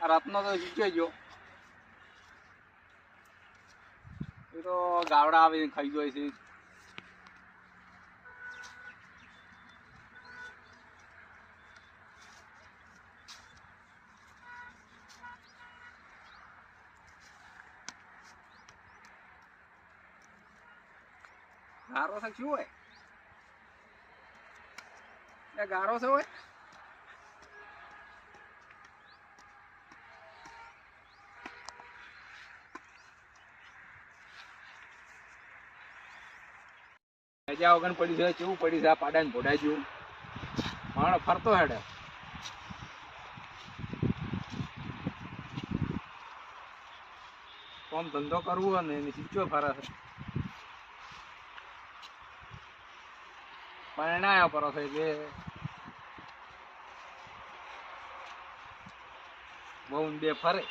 રાતનો તો એ તો ગાવડા આવીને ખાઈ ગયો છે ગારો છે શું હોય ગારો છે હોય મજા વગર પડ્યું છે, કેવું પડ્યું છે આ પાડાને જેવું માણસ ફરતો હેડે. કોમ ધંધો કરવો ને એની ચીચો ફરે છે. પરણાયા પરો છે એટલે બહુ બે ફરે.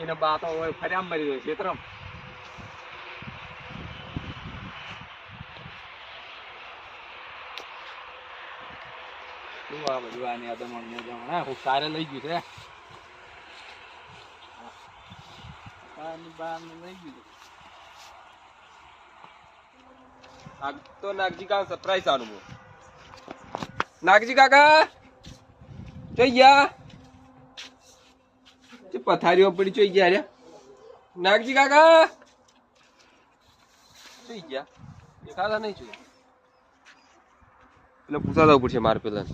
એને બા તો હોય, ફર્યા મરી જાય ક્ષેત્રમ. શું આ સારે લઈ ગયું તો નાગજી કાકા સરપ્રાઈઝ આનું નાગજી કાકા, જોઈ ગયા? પથારીઓ પડી જોઈ ગયા રે. નાગજી કાકા! જોઈ ગયા. દેખાતા નહીં જોઈ એટલે પૂછા જવું પડશે મારે પેલા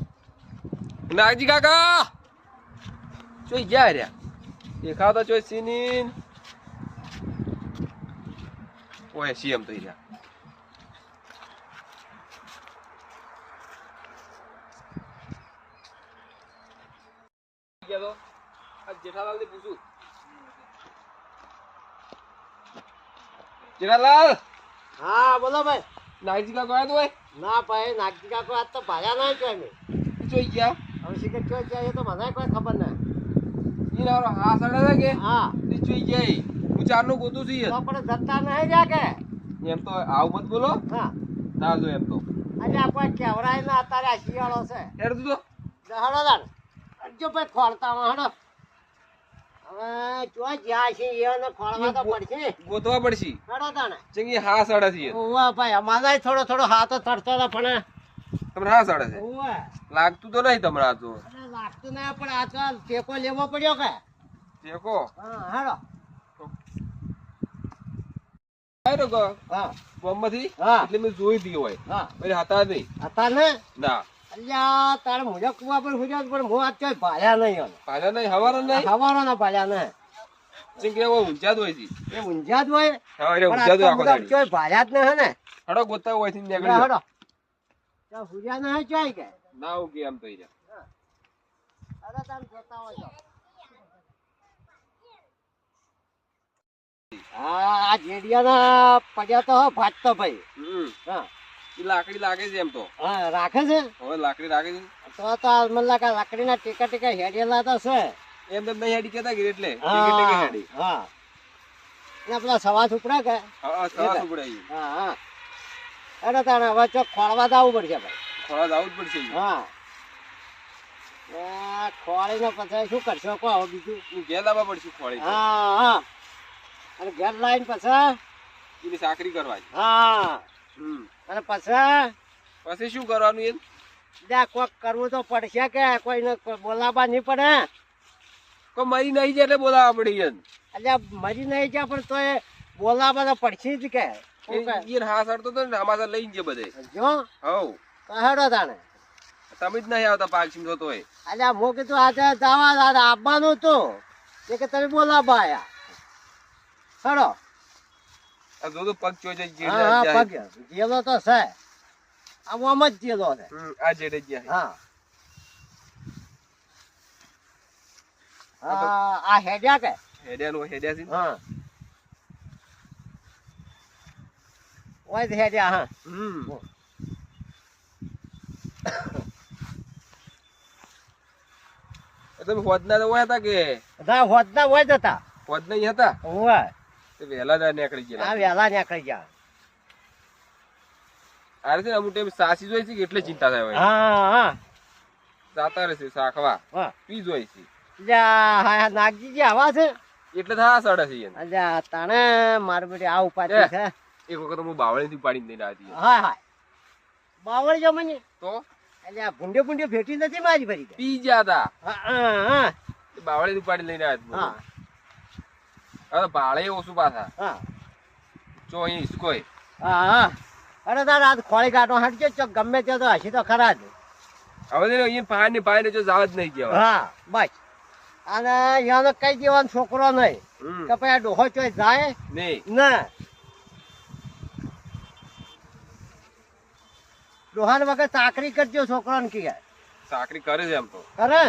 નાગજી કાકા! જોઈ ગયા રે. દેખાતા જોઈ સીની ઓય, સીએમ થઈ રહ્યા. ગયા તો? જેઠાલાલથી પૂછું. જેઠાલાલ! હા બોલો ભાઈ. નાગજી કાકા તો હોય ના ભાઈ નાગજી કાકો આજ તો ભાગ્યા નહીં કોઈ મેં જોઈ ગયા. હવે શીખર ક્યાં ગયા એ તો મને કોઈ ખબર હા સડે કે? હા. ઈ જોઈ ગયા હું ચારનું ગોતું છું તો પણ જતા નહીં કે? એમ તો આવું મત બોલો. હા. ના જો એમ તો. આજે આ કેવરાય ના અત્યારે આ શિયાળો છે. હેડ તું તો હડો દાણ જો ભાઈ ખોળતા હડો હવે જો જ્યાં છે એને ખોળવા તો પડશે. ગોતવા પડશે. હડો ચંગી હા સડે છે. ઓવા ભાઈ અમારા થોડો થોડો હાથ તડતો હતો પણ તમને હા સડે છે. ઓવા લાગતું તો નહીં તમારા આ તો. લાગતું નહીં પણ આજકાલ ટેકો લેવો પડ્યો કે. ટેકો? હા હા આયરો ગ હા. બોમ્બ હા. એટલે મેં જોઈ દીધી હોય. હા. હતા નહીં. અત્યારે ના. અલ્યા તારે મુજબ કુવા પર હુજ્યા પણ હું આજ ક્યાંય ભાલ્યા નહીં હવે. નહીં હવારો નહીં? હવારો ના ભાલ્યા નહીં ચંગી એવો ઊંચા હોય છે. એ ઊંઝા હોય હા એટલે પણ ઊંચા જ આજ તો આખો દાડી. ક્યાંય ભાલ્યા જ નહીં ને? હડો ગોતતા હોયથી નીકળી હડો. ત્યાં હુજ્યા નહીં ક્યાંય કે? ના કે એમ થઈ અરે હોય તો. આ જેડિયાના પડ્યા તો ભાજતો ભાઈ. હમ. હા. ઈ લાકડી લાગે છે એમ તો. હા રાખે છે? હવે લાકડી રાખે છે. તો તો મને લાગે લાકડીના ટીકા ટીકા હેડેલા તો છે. એમ તેમ નહીં હેડી કેતા ગીર એટલે. હેડી. હા. ને પેલા સવા ઉપડા કે? હા સવા સુપડાઈ હા હા. અરે તાણે હવે ચોક ખોળવા જવું પડશે ભાઈ. ખોળવા જવું જ પડશે હા. ખોળી ને પછી શું કરશો? કહો હવે બીજું. ઘેર લાવવા પડશે ખોળી હા હા. અને ઘેર લાવીને પછી? એની સાકરી કરવાની હા. હમ. અને પછી? પછી શું કરવાનું એ ત્યાં કોક કરવું તો પડશે કે કોઈને કોઈ બોલાવવા નહીં પડે. કોઈ મરી નહીં જાય એટલે બોલાવવા પડે ઈયન. એટલે મરી નહીં જાય પણ તોય બોલાવવા તો પડશે જ કે. એ કે? હા સરતો તો ને અમાસા લઈને જાય બધે. જો હવ. કહેડો હેડો તાણે. તમે જ નહીં આવતા પાક થતો હોય અલ્યા હું કીધું આજે જવા આવવાનું હતું કે તમે બોલાવવા આયા. હેડો. આ જો પગ ચોઈ જાય હા હા પગ. જેલો તો છે. આમ આમ જ જેલો છે. આ જેડે જ હા. હા આ હેડ્યા કે? હેડ્યાનું હેડ્યા છે હા. ઓય હેડ્યા હા. હમ. તમે હોદના તો હોય હતા કે? બધા હોદના હોય જ હતા. હોદના હતા? તે વહેલા નીકળી આ ગયેલા વહેલા નીકળી ગયા. અરે છે અમુક ટાઈમ સાસી જોઈ છે એટલે ચિંતા થાય હા હા. જાતા રહેશે શાખવા પી જોઈ છે. અલ્યા હા હા નાગજીજી આવા છે? એટલે થા સડે છે એને. અલ્યા મારી બેટી આ ઉપાધિ છે એક વખત હું બાવળીથી પાડીને દઈને આવી. હા હા. બાવળ જો મને. તો? અલ્યા ભૂંડે ભૂંડે ભેટી નથી મારી ભરી. પી હતા હા હા હા. બાવળીથી પાડીને લઈને આવ્યા હા. હવે ભાડે ઓછું પાછા? હા. ચો અહીં ઈસકોય. હા હા. અરે તારા આ ખોળી કાઢો હટજો ચો ગમે તે તો હસી તો ખરા જ. હવે તો અહીં પાણી ને પાણી જો જાવ જ નહીં કહેવાય. હા બસ. અને યાનો કઈ દેવાનો છોકરો નહીં. કે પછી આ ડોહો ચોય જાય? નહીં. ના. ડોહાન વગર ચાકરી કરજો છોકરાને કે. ચાકરી કરે છે એમ તો. કરે?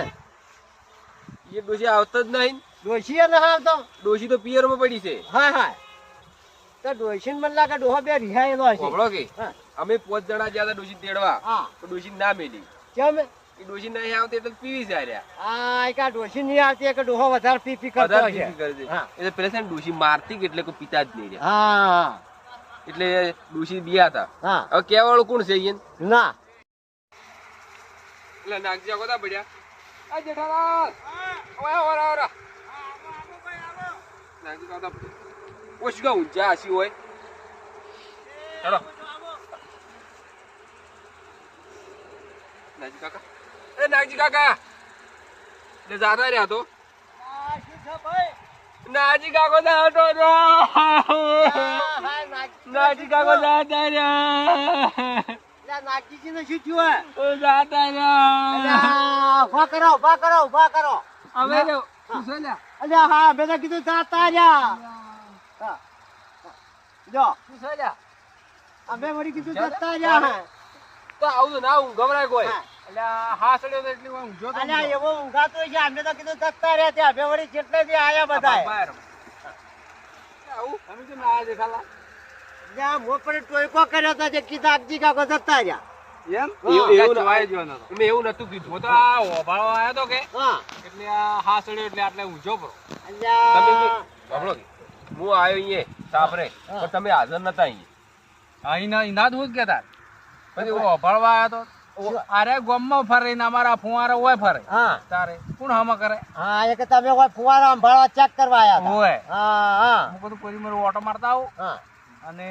એ ડોશી આવતો જ નહીં ડોશીએ ન આવતો ડોશી તો પિયરમાં પડી છે. હા હા તો ડોશીને મને લાગે ડોહો બે રિહાયેલો હશે. હોભળો કે? અમે પાંચ જણા જ્યાં ડોશી તેડવા તો ડોશી ના મેલી. કેમ ડોશી નહીં આવતી એટલે પીવી જાય રહ્યા હા એક ડોશી નહીં આવતી એક ડોહો વધારે પી પી કરતો છે એટલે પેલા છે ડોશી મારતી એટલે કોઈ પિતા જ નહીં રહ્યા હા. એટલે ડોશી બીયા હતા હા. હવે કેવાળું કોણ છે અહીંયા ના. એટલે નાગજી આગો તા પડ્યા આ જેઠાલાલ. નાગજી કાકા પડ્યા ઓશ ગા ઊંચા હસી હોય ચલો નાગજી કાકા એ નાગજી કાકા લે જાતા રહ્યા તો નાજી કાકો જાતો રો નાજી કાકો જાતા રહ્યા નાગજીજી ને શું થયું ઓ રહ્યા અલ્યા, ઊભા કરો ઊભા કરો ઊભા કરો હવે રે અલ્યા હા તો કીધું જાતા રહ્યા. હા. જો. શું છે લ્યા? અમે વળી કીધું જતા રહ્યા હા. તો આવું તો ના ઊંઘ ગભરાય કોઈ. હા. એટલે હા સડ્યો તો એટલી ઊંઘ્યો તો અલ્યા એવો ઊંઘાતો છે અમે તો કીધું જતા રહ્યા ત્યાં. અમે વળી જેટલે થી આયા બધા. આવું? અમે તો ના દેખાલા? જ્યાં મોં પર ટોયકો કર્યો તો જે કીધા આગજી કાકો જતા રહ્યા. એમ? એવું એવું મેં એવું નતું કીધું. હું તો આ ઓભાળો આવ્યો તો કે. હા. એટલે હા સડ્યો એટલે આટલે પડો. કે હું આવ્યો અહીંયા સાપરે. પણ તમે હાજર નતા અહીંયા. અહીંના ઇનાદ હું જ કેતા પછી પછી ઓભળવા આવ્યો તો. અરે ગોમમાં ફરે ને અમારા ફુવારા હોય ફરે. હા. તારે. કોણ હમા કરે? હા એ કે તમે કોઈ ફુવારા સંભાળવા ચેક કરવા આયા હતા. હોય હા હા. હું બધું કોઈ મારું ઓટો મારતા આવું. હા. અને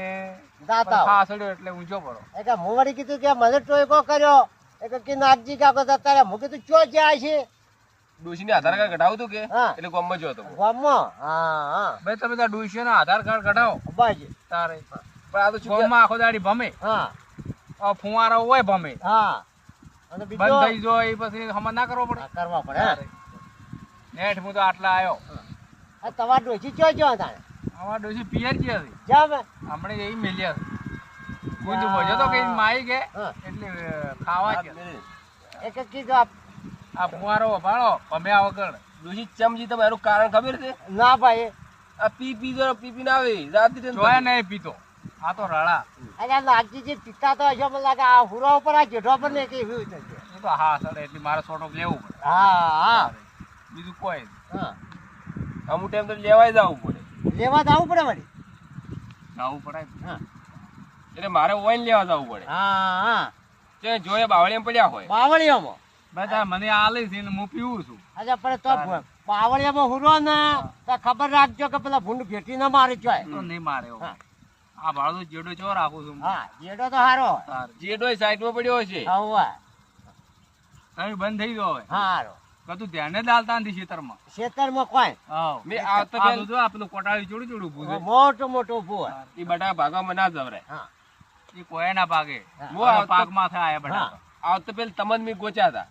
જાતા આવો. એટલે ઊંચો પડો. એ હું વળી કીધું કે મને ટોયકો કર્યો. એ કે નાગજી કાકો જતા હું કીધું ચો જાય છે? ડોશીને આધાર કાર્ડ કઢાવું તું કે? હા. એટલે ગમમાં જો હતો ગામમાં? હા હા. ભાઈ તમે ત્યાં ડોશીઓ આધાર કાર્ડ કઢાવો. બસ. તારે. પણ આ તો છૂટ્યા- ગોમમાં આખો દાડી ભમે. હા. આ હોય ભમે. હા. અને બીજો? બંધ થઈ જાય એ પછી હમા ના કરવો પડે. કરવા પડે નેઠ હું તો આટલા આવ્યો આ તમાર ડોશી ચો તાણે અમારા ડોશી પિયર હતી હજી. જામ આપણે એ મેલ્યા કોઈ તો ભજો તો કઈ માઈ કે એટલે ખાવા છે એક કે કીધું આપ. આ ફુવારો ભાળો ભમ્યા વગર ડોશી ચમજી તમે એનું કારણ ખબર છે? ના ભાઈ. આ પી પી જો પી પી ના આવે. રાત દી જોયા નહીં પીતો. આ તો રાળા અરે લાગજી જે પિતા તો હશે મને લાગે આ હુરા ઉપર આ જેઠો પર ને કે એવું છે એ તો હા સર એટલે મારે સોટો લેવું પડે. હા હા. બીજું કોઈ નહીં. હા. અમુક ટાઈમ તો લેવાય જવું પડે. લેવા જવું પડે વળી. આવવું પડે હા એટલે મારે ઓઈન લેવા જવું પડે. હા હા. તે જોયે બાવળિયામાં પડ્યા હોય. બાવળિયામાં? બધા મને આ લઈ છે હું પીવું છું. અચ્છા પણ તો બાવળિયામાં હુરો ને તો ખબર રાખજો કે પેલા ભૂંડ ભેટી ના મારે ચોય. તો નહીં મારે હા. આ ભાડો જેડો ચો રાખું છું. હા જેડો તો હારો જેડો જે સાઈડમાં પડ્યો છે હા. બંધ થઈ ગયો હવે હા હારો. કતું ધ્યાને જ આલતા નથી ખેતરમાં ખેતરમાં કોઈ. મેં આ તો બધું કોટાળી ઊભું છે. મોટું મોટું હોય. એ બટાકા ના જવરાય. હા. એ કોઈ ના પાકે હા. હું આવતો- પાકમાં થાય બટાકા આવતો પેલ તમને મેં હતા.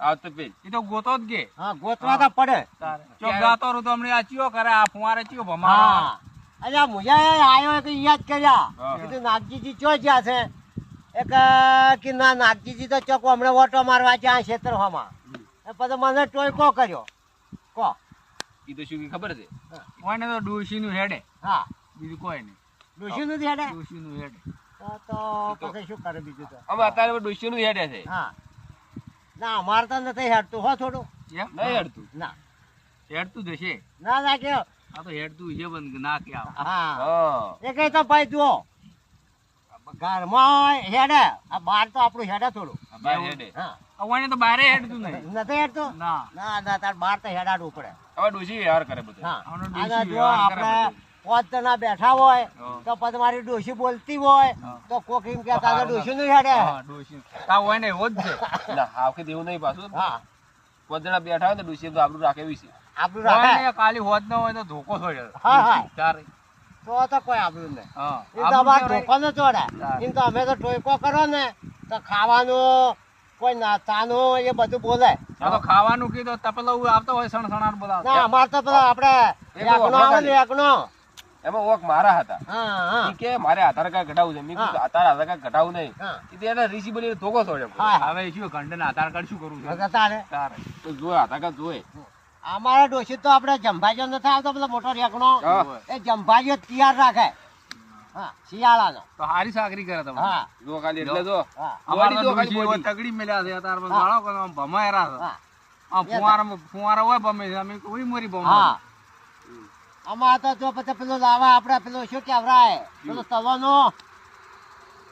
આવતો પેલ. એ તો ગોતો જ કે. હા ગોતવા તો પડે. ચોક ગાતો રહું તો હમણાં આ ચિયો કરે આ ફુવારે ચિયો ભમા હા. અલ્યા મુજા આયો કે યાદ કર્યા. કીધું નાગજીજી ચો જ્યાં છે? એક કે ના નાગજીજી તો ચોક હમણાં ઓટો મારવા જ્યાં ક્ષેત્રમાં એ પછી મને ટોયકો કર્યો. કો. તો શું ખબર છે? કોને તો ડોશી નું હેડે. હા. બીજું કોઈ નહીં. ડોશી નું હેડે? ડોશી નું હેડે. તો પછી શું કરે બીજું તો? હવે અત્યારે ડોશીનું હેડે છે. હા. ના અમારે તો નથી હેડતું હો થોડું. એમ? નહીં હેડતું? ના. હેડતું જશે ના કે આ તો હેડતું છે બંધ ના કે હા. એ કઈ તો ભાઈ જુઓ. ઘરમાં હેડે. આ બાર તો આપણું હેડે થોડું. હેડે. હા. અવાને તો બારે હેડતું નહીં. નથી હેડતું? ના. ના ના તાર બાર તો હેડાડવું પડે. હવે ડોશી વ્યવહાર કરે બધું. હા. જો આપણે પોત ના બેઠા હોય. તો પછી મારી ડોશી બોલતી હોય તો કોક એમ કે કે ડોશી નહીં હેડે. ડોશી. તા હોય ને એવો જ છે. ના હાવ દેવું નહીં પાછું. હા. પોત જણા બેઠા હોય તો ડોશી તો આપણું રાખે છે. આપણું રાખે. કાલી હોત ન હોય તો ધોકો છોડે હા, હા. તારે. તો તો કોઈ આપણું નહીં. હા. એ તો અમારે ધોકો ન ચોડે. એમ તો અમે તો ટોયકો કરો ને તો ખાવાનું કોઈ નાસ્તાનું એ બધું બોલે. તો ખાવાનું કીધું તપલો આવતો હોય સણસણાટ બોલાવતો. ના અમારે તો પેલા આપણે એકનો આવે ને એકનો. એમાં ઓક મારા હતા. ઈ કે મારે આધાર કાર્ડ ઘટાડવું છે. મેં કીધું આધાર આધાર કાર્ડ ઘટાડવું નહીં. એને રીસી બોલી ધોકો છોડે હા હા. હવે શું ઘંટે આધાર કાર્ડ શું કરું છે? તારે. તો જોયે આધાર કાર્ડ જોયે અમારા ડોશી તો આપણે જંભાજીઓ નથી આવતો પેલો મોટો રેકનો. એ જંભાજીઓ તૈયાર રાખે. હા શિયાળાનો. તો હારી સાકરી કરે તમે હા. ખાલી એટલે જો. હા. અમારે બોડી. તગડી મેલ્યા છે તાર પછી હા. બાળકો આમ ભમાયેલા છે. આમ ફુવારા ફુવારા હોય ભમે છે અમે કોઈ મોરી ભમે હા. અમાર તો જો પછી પેલો લાવા આપણે પેલો શું કહેવાય પેલો તવાનો.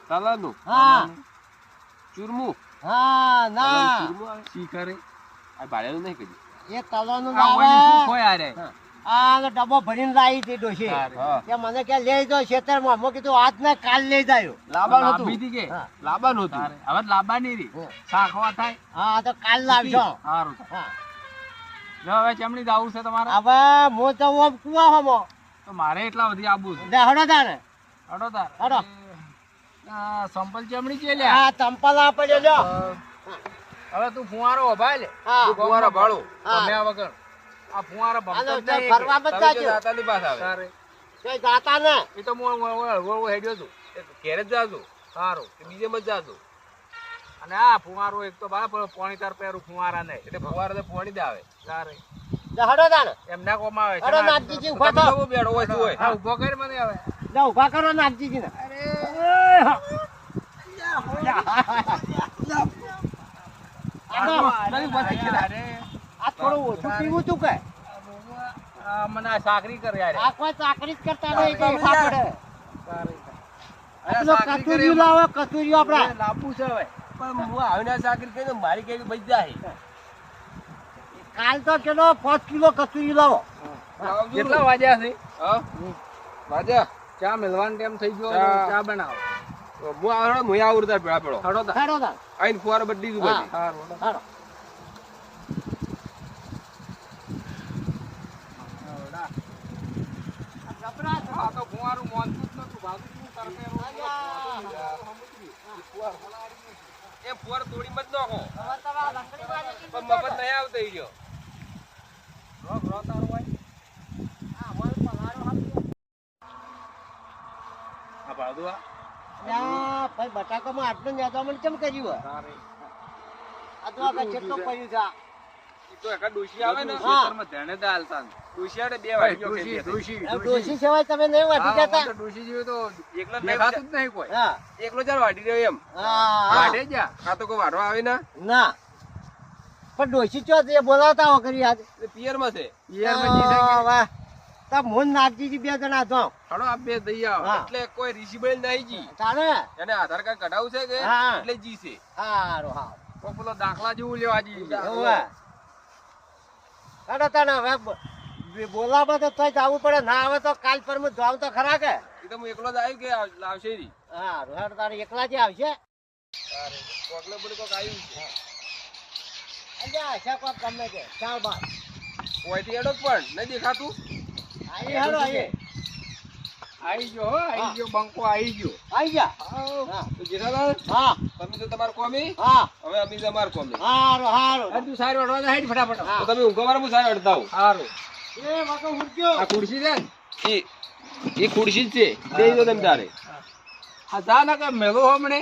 તલાનું. હા. ચૂરમું. હા ના. ચૂરમું આવે. આ ભાડેલું નહીં કદી એ આ હારે? આ ડબ્બો ભરીને લાવી હતી ડોશી કે મને કે લઈ ખેતરમાં. મેં કીધું આજ ને કાલ લઈ જાયો. લાંબી કે? હવે. થાય. હા તો કાલ લાવશો સારું. જો હવે ચમડી જાવું છે તમારે? હવે હું તો ઓમ કુવા હમો. તો મારે એટલા બધી આબુ છે. હડો તાર. હડો. આ સંપલ ચમડી છે લ્યા. હા લ્યો. હવે તું ફુવારો ભાઈ લે. ફુવારો. ભમ્યા વગર. આ ફુવારા આનો જ નહીં ફરવા તમે બધા જો. જો દાતાની પાસે આવે. સારે જાતા ને. એ તો હું હળવો હેડ્યો છું ઘેર જ જાજો. સારો. કે બીજે મત જાજો. અને આ ફુવારો એક તો બરાબર પોણી તાર પેરું ફુવારા ને. એટલે ફુવારા તો પોણી જ આવે. સારે દેહડો દાણ એમ ના કોમાં આવે હડો નાગજીજી ઊભા તો થો. કેવું હોય હોય? હા ઊભો કર મને આવે ના ઊભા કરો નાગજીજી ને અરે, થોડું ઓછું પીવું તું કે મને સાકરી કરે યાર. આ સાકરી જ કરતા નહીં કે ઊભા પડે અરે પેલો સાકરી કરે કતુરીઓ લાવો કસુરી આપડા લાંબુ છે હવે. પણ હું આવીને સાકરી કરીને મારી કઈ બચ જાય. કાલ તો ચલો પાંચ કિલો કસુરી લાવો. કેટલા વાગ્યા છે? હા? વાજ્યા ચા મેલવાનો ટાઈમ થઈ ગયો ચા. બનાવો. હું આવડો હું આવડતા પેડા પેડો હડો તાર. આઈન ફુવારા બદલી દીધું હા. હડો. આ ફુવારું મોનતું જ નતું. ભાગું શું કરતે? એ ફુવારો તોડી મત નાખો પણ મફત નહીં આવતો રહ્યો રોક, રોક તારું હોય. આ ભાડું આ? ભાઈ બટાકામાં આટલું જ મને કેમ કર્યું. આ તો આગળ કેટલું પડ્યું છે આ? તો એકા ડોશી આવે ને ખેતરમાં ધેણે જ હાલતા ને. ડોશી આવે ને બે ભાઈ, ખેતી ડોશી, ડોશી. ડોશી સિવાય તમે નહીં વાટી જતા? તો ડોશી જેવું તો એકલો દેખાતું જ નહીં કોઈ. હા, એકલો ચાલ વાટી રહ્યો એમ હા, હા. જા. આ તો કોઈ વાટવા આવે ના ના પણ ડોશી ચો તે બોલાવતા હો કરી આજ એટલે પિયરમાં છે પિયરમાં જી વાહ. તો મોહન નાગજીજી બે જણા તો હળો આ બે દઈ આવો. એટલે કોઈ ઋષિબળ નહીં જી તારે એને આધાર કાર્ડ કઢાવું છે કે હા. એટલે જી છે હારું હા કોક પેલો દાખલા જેવું લેવા જઈએ. હવે તારે તારે હવે બોલાવવા તો તોય જવું પડે. ના આવે તો કાલ પર હું જાઉં તો ખરા કે. એ તો હું એકલો જ આવી કે આવ- લાવશે રી? હારું હારું તારે એકલા જ આવશે? કોકને બોલે કોક આવ્યું છે. અલ્યા હશે કોક ગમે તે ચાલ બાર. કોઈથી એડો પણ? નહીં દેખાતું? આઈ હારો આઈ આઈ ગયો હો, આઈ ગયો બંકો આઈ ગયો. હા. જેઠાલાલ હા. તમે તો તમારું કોમી હા. હવે અમે તમારું કોમી હારું હારું. તું સારી વાળવા હેડ ફટાફટ. તો તમે ઊંઘો મારો હું સારા આવું એ આ ખુરશી છે ને? એ એ ખુરશી જ છે. દઈ દો તમે તારે. આ જા ના કે મેલો હમણે